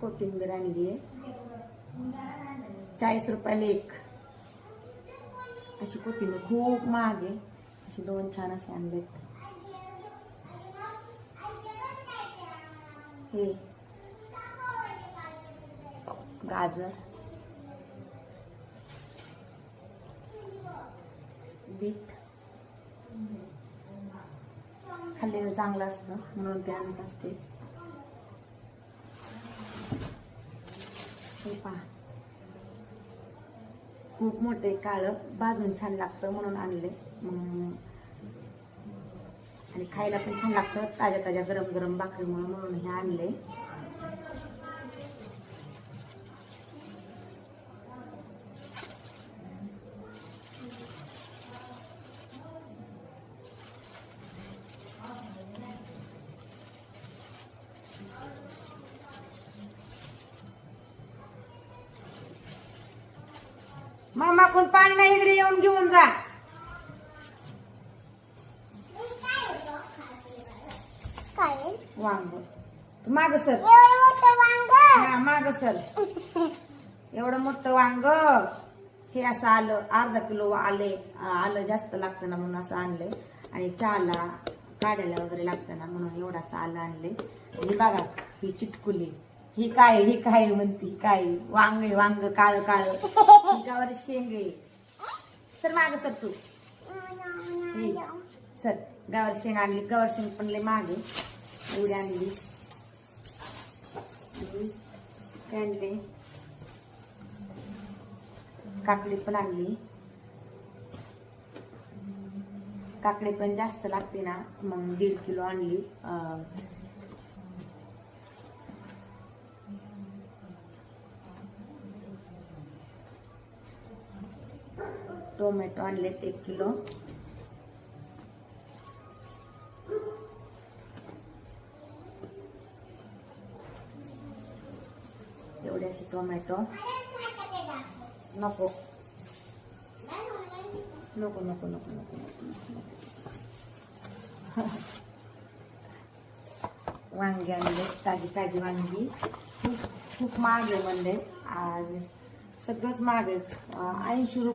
कोथिंबीर आणली आहे. चाळीस रुपयाला एक. अशी कोथिंबीर खूप महाग आहे. अशी दोन छान असे आणलेत. हे. गाजर. बीट. खाल्लेलं चांगलं असतं म्हणून ते आणत असते हे पहा खूप मोठे काळं भाजून छान लागतं म्हणून आणले आणि खायला पण छान लागतं ताज्या ताज्या गरम गरम भाकरीमुळे म्हणून हे आणले मामा कोण पाणी नाही इकडे येऊन घेऊन जा. वांग. माग सर एवढं मोठं वांग हा माग सर एवढं मोठं वांग. हे असं आलं अर्धा किलो आले आलं जास्त लागतं ना म्हणून असं आणलंय आणि चहाला काढायला वगैरे लागतं ना म्हणून एवढं असं आलं आणले. आणि बघा ही चिटकुली. ही काय ही काय म्हणते ही काय वांग आहे, वांग काळ काळ. गावावर शेंग आहे. सर माग सर तू. हे, सर गावर शेंग आणली गवर शेंग पण लय मागे एवढी आणली. आणि काय आणले? काकडी पण आणली. काकडी पण जास्त लागते ना मग दीड किलो आणली. अं, टोमॅटो आणलेत एक किलो. एवढे असे टोमॅटो. नको. नको नको नको नको नको वांगी आणले ताजी ताजी वांगी. खूप खूप महाग आहे म्हणले. आज सगळंच महाग आहे. ऐंशी रुपये